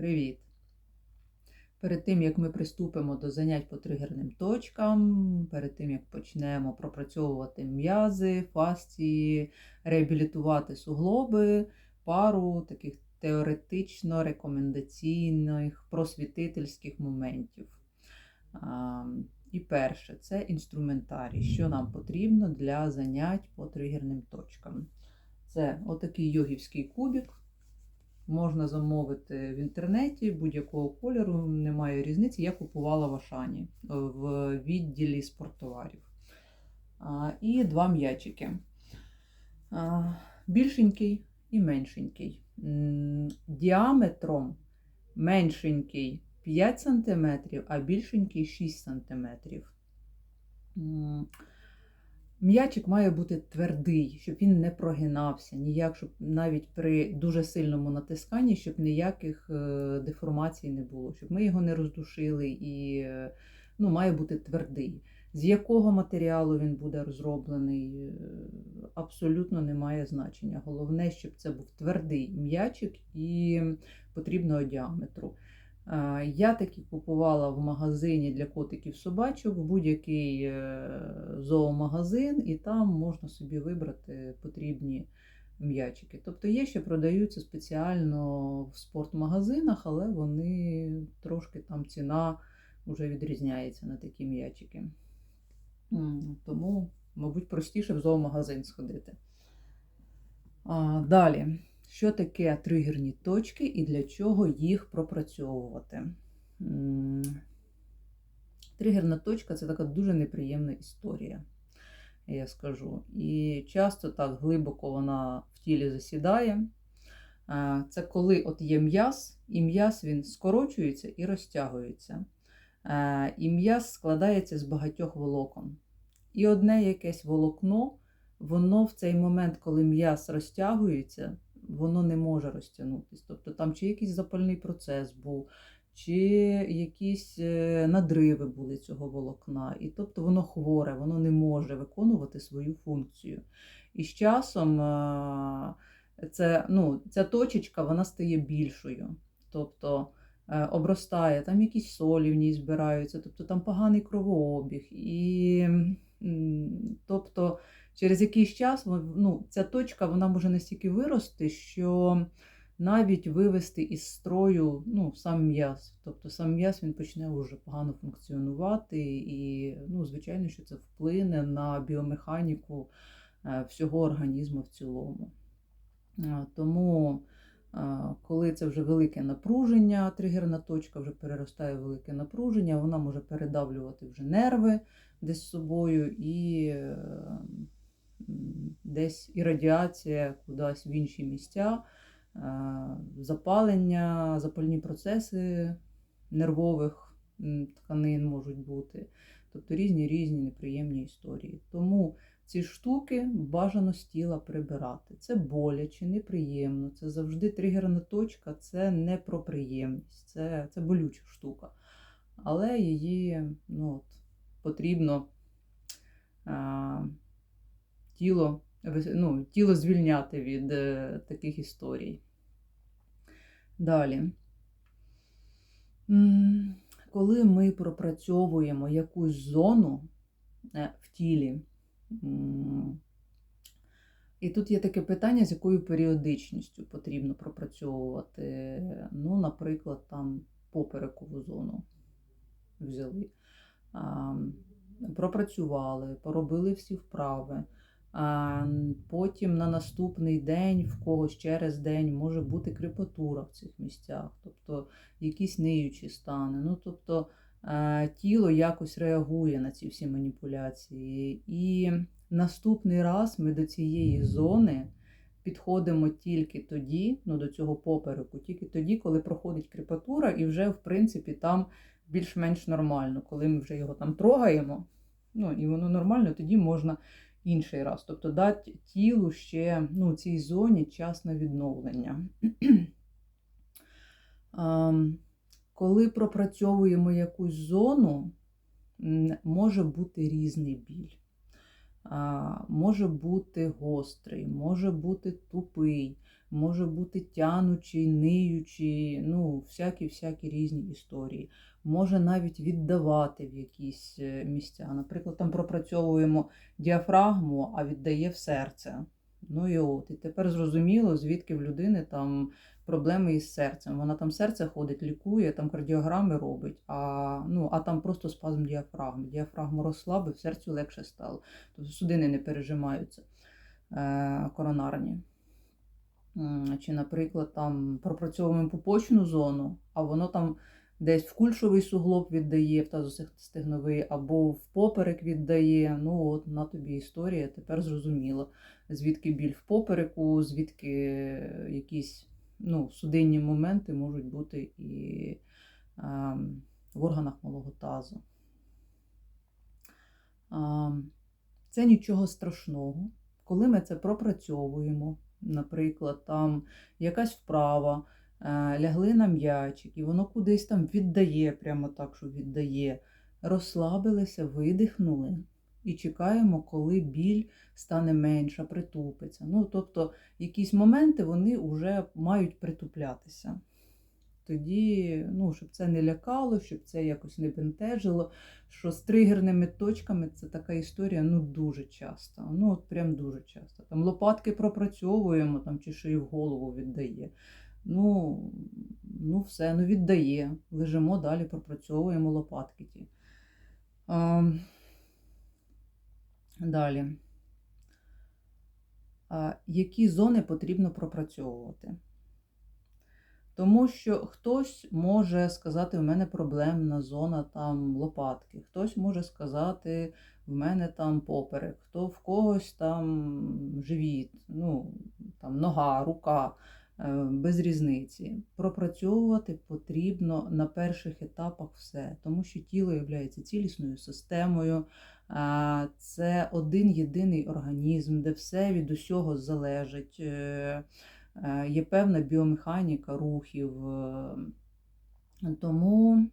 Привіт! Перед тим, як ми приступимо до занять по тригерним точкам, перед тим, як почнемо пропрацьовувати м'язи, фасції, реабілітувати суглоби, пару таких теоретично-рекомендаційних, просвітительських моментів. І перше це інструментарій, що нам потрібно для занять по тригерним точкам. Це отакий йогівський кубик. Можна замовити в інтернеті будь-якого кольору, немає різниці. Я купувала в Ашані в відділі спорттоварів. І два м'ячики. Більшенький і меншенький. Діаметром меншенький 5 см, а більшенький 6 см. М'ячик має бути твердий, щоб він не прогинався, ніяк, щоб навіть при дуже сильному натисканні, щоб ніяких е, деформацій не було, щоб ми його не роздушили і е, ну, має бути твердий. З якого матеріалу він буде розроблений, е, абсолютно не має значення. Головне, щоб це був твердий м'ячик і потрібного діаметру. Е, Я такі купувала в магазині для котиків собачок, будь-який е, зоомагазин, і там можна собі вибрати потрібні м'ячики. Тобто є, що продаються спеціально в спортмагазинах, але вони трошки там ціна вже відрізняється на такі м'ячики. Тому, мабуть, простіше в зоомагазин сходити. А, Далі. Що таке тригерні точки і для чого їх пропрацьовувати? Тригерна точка це така дуже неприємна історія, я скажу. І часто так глибоко вона в тілі засідає. Це коли от є м'яз, і м'яз він скорочується і розтягується. І м'яз складається з багатьох волокон. І одне якесь волокно, воно в цей момент, коли м'яз розтягується, воно не може розтягнутися. Тобто там чи якийсь запальний процес був, чи якісь е, надриви були цього волокна. І тобто воно хворе, воно не може виконувати свою функцію. І з часом е, це, ну, ця точечка вона стає більшою. Тобто е, обростає, там якісь солі в ній збираються, тобто там поганий кровообіг. І тобто через якийсь час ну, ця точка вона може настільки вирости, що навіть вивести із строю ну, сам м'яз. Тобто сам м'яз він почне вже погано функціонувати, і, ну, звичайно, що це вплине на біомеханіку е, всього організму в цілому. Е, Тому, е, коли це вже велике напруження, тригерна точка вже переростає в велике напруження, вона може передавлювати вже нерви десь з собою і десь і радіація кудись в інші місця, е, запалення, запальні процеси нервових тканин можуть бути. Тобто різні різні неприємні історії. Тому ці штуки бажано з тіла прибирати. Це боляче, неприємно, це завжди тригерна точка, це не про приємність, це, це болюча штука. Але її ну, от, потрібно а, тіло, ну, тіло звільняти від е, таких історій. Далі. Коли ми пропрацьовуємо якусь зону е, в тілі, і тут є таке питання, з якою періодичністю потрібно пропрацьовувати. Ну, наприклад, там поперекову зону взяли, пропрацювали, поробили всі вправи. А потім на наступний день, в когось через день може бути крепатура в цих місцях, тобто якісь ниючі стани. Ну, тобто е, тіло якось реагує на ці всі маніпуляції. І наступний раз ми до цієї зони підходимо тільки тоді, ну до цього попереку, тільки тоді, коли проходить крепатура, і вже, в принципі, там більш-менш нормально. Коли ми вже його там трогаємо, ну і воно нормально, тоді можна інший раз. Тобто дати тілу ще ну, цій зоні час на відновлення. Коли пропрацьовуємо якусь зону, може бути різний біль. Може бути гострий, може бути тупий, може бути тянучий, ниючий, ну, всякі-всякі різні історії. Може навіть віддавати в якісь е, місця. Наприклад, там пропрацьовуємо діафрагму, а віддає в серце. Ну і от, і тепер зрозуміло, звідки в людини там проблеми із серцем. Вона там серце ходить, лікує, там кардіограми робить, а, ну, а там просто спазм діафрагми. Діафрагму розслабив, серцю легше стало. Тобто судини не пережимаються е, коронарні. Чи, наприклад, там пропрацьовуємо пупочну зону, а воно там десь в кульшовий суглоб віддає, в тазостегновий, або в поперек віддає. Ну, от на тобі історія, тепер зрозуміло, звідки біль в попереку, звідки якісь ну, судинні моменти можуть бути і ем, в органах малого тазу. Ем, Це нічого страшного. Коли ми це пропрацьовуємо, наприклад, там якась вправа, е, лягли на м'ячик, і воно кудись там віддає, прямо так, що віддає. Розслабилися, видихнули і чекаємо, коли біль стане менша, притупиться. Ну, тобто, якісь моменти вони вже мають притуплятися. Тоді, ну, щоб це не лякало, щоб це якось не бентежило, що з тригерними точками це така історія ну, дуже часто. Ну, от прям дуже часто. Там лопатки пропрацьовуємо, там, чи і в голову віддає. Ну, ну все, ну віддає. Лежимо далі, пропрацьовуємо лопатки ті. Далі. Які зони потрібно пропрацьовувати? Тому що хтось може сказати, в мене проблемна зона там лопатки, хтось може сказати, в мене там поперек, хто в когось там живіт, ну, там нога, рука, е, без різниці. Пропрацьовувати потрібно на перших етапах все, тому що тіло є цілісною системою. Це один єдиний організм, де все від усього залежить. е, Е, є певна біомеханіка рухів. е, Тому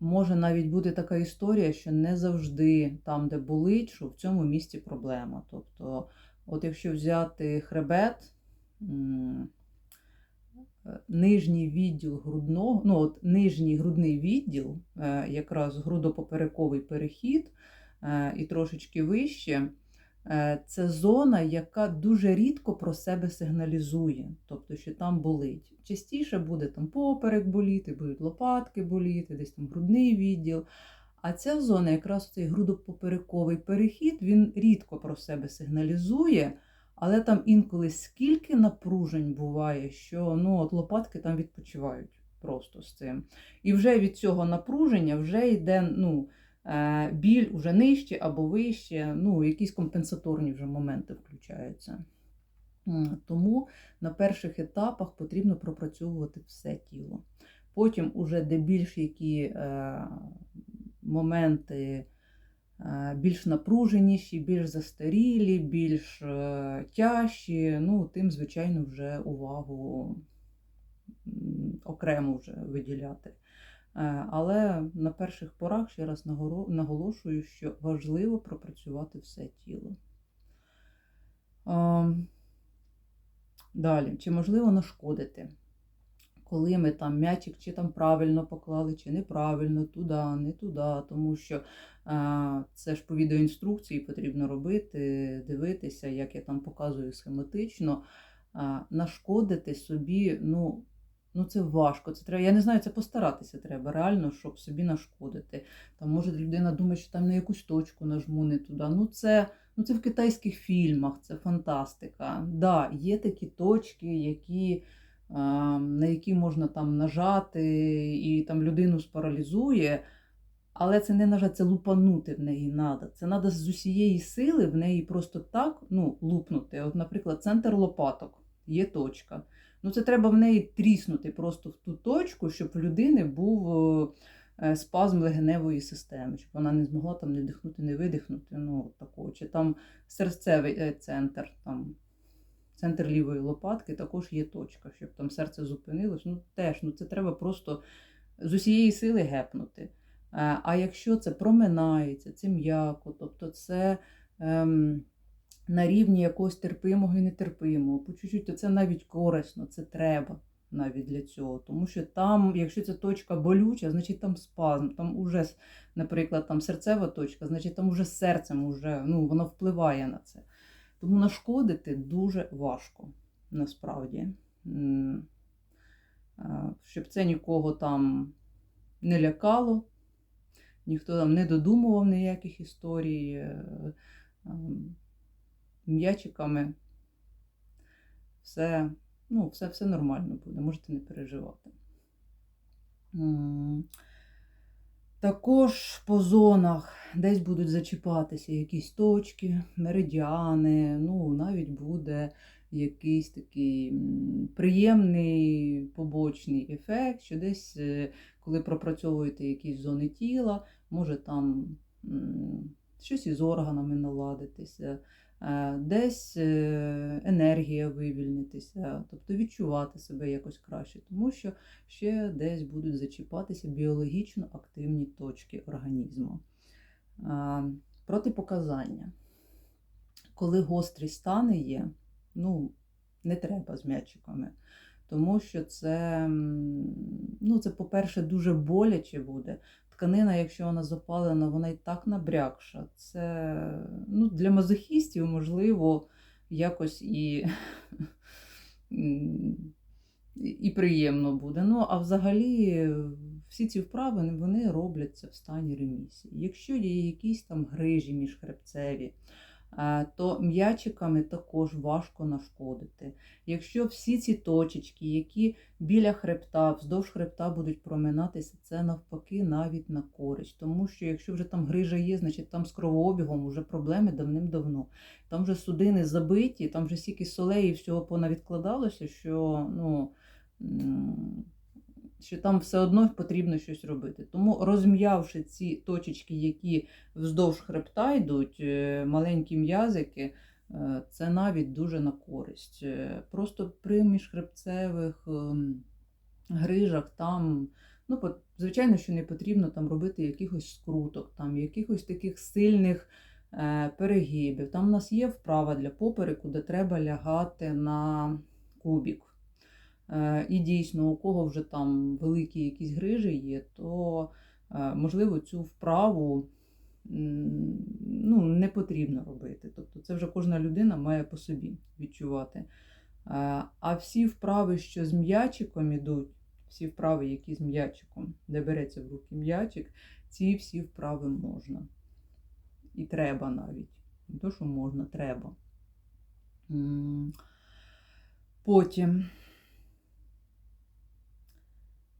може навіть бути така історія, що не завжди там, де болить, що в цьому місці проблема. Тобто, от якщо взяти хребет, нижній відділ грудного, ну от нижній грудний відділ, е, якраз грудопоперековий перехід е, і трошечки вище. Е, Це зона, яка дуже рідко про себе сигналізує, тобто, що там болить. Частіше буде там поперек боліти, будуть лопатки боліти, десь там грудний відділ. А ця зона, якраз цей грудопоперековий перехід, він рідко про себе сигналізує, але там інколи скільки напружень буває, що ну, от лопатки там відпочивають просто з цим. І вже від цього напруження вже йде. ну, Е, біль уже нижче або вище, ну, якісь компенсаторні вже моменти включаються. Тому на перших етапах потрібно пропрацьовувати все тіло. Потім, уже де більш які е, моменти більш напруженіші, більш застарілі, більш е, тяжчі, ну, тим, звичайно, вже увагу окремо вже виділяти. Е, але на перших порах ще раз наголошую, що важливо пропрацювати все тіло. Далі, чи можливо нашкодити? Коли ми там м'ячик чи там правильно поклали, чи неправильно, туди, не туди, тому що це ж по відеоінструкції потрібно робити, дивитися, як я там показую схематично, нашкодити собі, ну, Ну, це важко. Це треба, Я не знаю, це постаратися треба реально, щоб собі нашкодити. Там може людина думає, що там на якусь точку нажму не туди. Ну, це ну, це в китайських фільмах, це фантастика. Да, Є такі точки, які, на які можна там нажати, і там людину спаралізує. Але це не нажати, це лупанути в неї треба. Це треба з усієї сили в неї просто так ну, лупнути. От, Наприклад, центр лопаток є точка. Ну, це треба в неї тріснути просто в ту точку, щоб в людини був е, спазм легеневої системи, щоб вона не змогла там не вдихнути, не видихнути. ну, такого. Чи там серцевий е, центр, там центр лівої лопатки також є точка, щоб там серце зупинилось. Ну, теж ну, це треба просто з усієї сили гепнути. Е, а якщо це проминається, це м'яко, тобто це. Ем, на рівні якогось терпимого і нетерпимого. По чуть-чуть, то це навіть корисно, це треба навіть для цього. Тому що там, якщо ця точка болюча, значить там спазм, там уже, наприклад, там серцева точка, значить там уже серцем уже, ну, воно впливає на це. Тому нашкодити дуже важко, насправді. Щоб це нікого там не лякало, ніхто там не додумував ніяких історій. е, ем, М'ячиками все, ну, все, все нормально буде, можете не переживати. Також по зонах десь будуть зачіпатися якісь точки, меридіани, ну, навіть буде якийсь такий приємний побочний ефект, що десь, е, коли пропрацьовуєте якісь зони тіла, може там щось із органами наладитися, е, десь е, енергія вивільнитися, тобто відчувати себе якось краще, тому що ще десь будуть зачіпатися біологічно активні точки організму. Е, Протипоказання. Коли гострі стани є, ну, не треба з м'ячиками. Тому що це, ну, це, по-перше, дуже боляче буде. Тканина, якщо вона запалена, вона і так набрякша. Це ну, для мазохістів, можливо, якось і, і приємно буде. Ну, а взагалі, всі ці вправи вони робляться в стані ремісії. Якщо є якісь там грижі міжхребцеві, е, то м'ячиками також важко нашкодити. Якщо всі ці точечки, які біля хребта, вздовж хребта будуть проминатися, це навпаки навіть на користь. Тому що якщо вже там грижа є, значить там з кровообігом вже проблеми давним-давно. Там вже судини забиті, там вже стільки солей і всього понавідкладалося, що ну. Що там все одно потрібно щось робити. Тому розм'явши ці точечки, які вздовж хребта йдуть, е, маленькі м'язики, е, це навіть дуже на користь. Е, Просто при міжхребцевих ем, грижах там, ну, звичайно, що не потрібно там робити якихось скруток, там, якихось таких сильних перегибів. Там у нас є вправа для попереку, де треба лягати на кубік. Е, І дійсно, у кого вже там великі якісь грижі є, то е, можливо цю вправу ну, не потрібно робити. Тобто це вже кожна людина має по собі відчувати. Е, А всі вправи, що з м'ячиком ідуть, всі вправи, які з м'ячиком, де береться в руки м'ячик, ці всі вправи можна. І треба навіть. Не то, що можна, треба. Потім.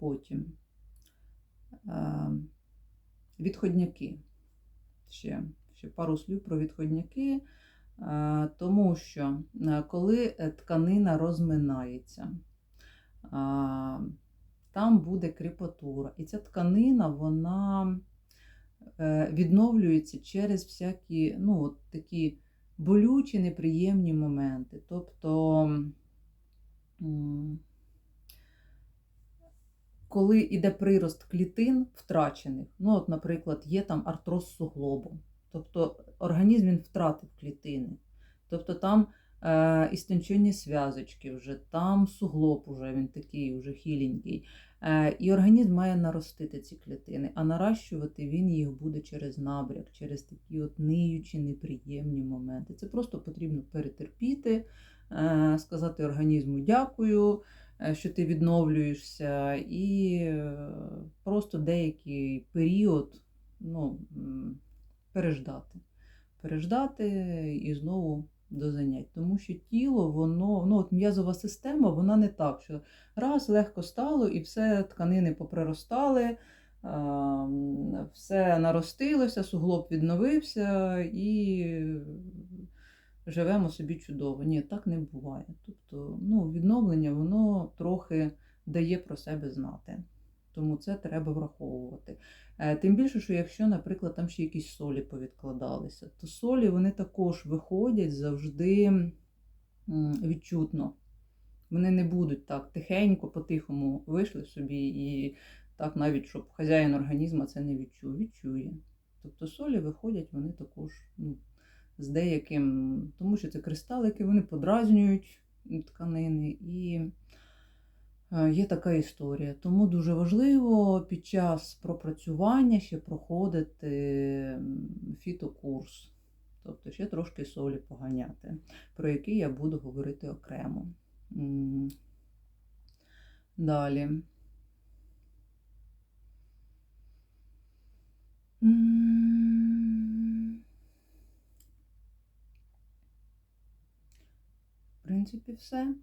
Потім. Е, Відходняки. Ще, ще пару слів про відходняки. Е, Тому що е, коли тканина розминається, там буде кріпатура. І ця тканина, вона відновлюється через всякі, ну, от такі болючі, неприємні моменти. Тобто, коли йде прирост клітин втрачених, ну, от, наприклад, є там артроз суглобу, тобто організм він втратив клітини. Тобто там е, істончені зв'язочки вже, там суглоб уже він такий вже хіленький. Е, і організм має наростити ці клітини, а наращувати він їх буде через набряк, через такі от ниючі, неприємні моменти. Це просто потрібно перетерпіти, е, сказати організму дякую, що ти відновлюєшся, і е, просто деякий період ну, переждати. Переждати і знову до занять. Тому що тіло, воно, ну от м'язова система, вона не так, що раз легко стало і все тканини поприростали, все наростилося, суглоб відновився і живемо собі чудово. Ні, так не буває. Тобто, ну, відновлення воно трохи дає про себе знати. Тому це треба враховувати. Е, Тим більше, що якщо, наприклад, там ще якісь солі повідкладалися, то солі вони також виходять завжди відчутно. Вони не будуть так тихенько, по-тихому вийшли собі, і так навіть, щоб хазяїн організму це не відчув, відчує. Тобто солі виходять, вони також ну, з деяким, тому що це кристалики, вони подразнюють тканини і е, є така історія. Тому дуже важливо під час пропрацювання ще проходити фітокурс, тобто ще трошки солі поганяти, про який я буду говорити окремо. Далі. М. принципі, все.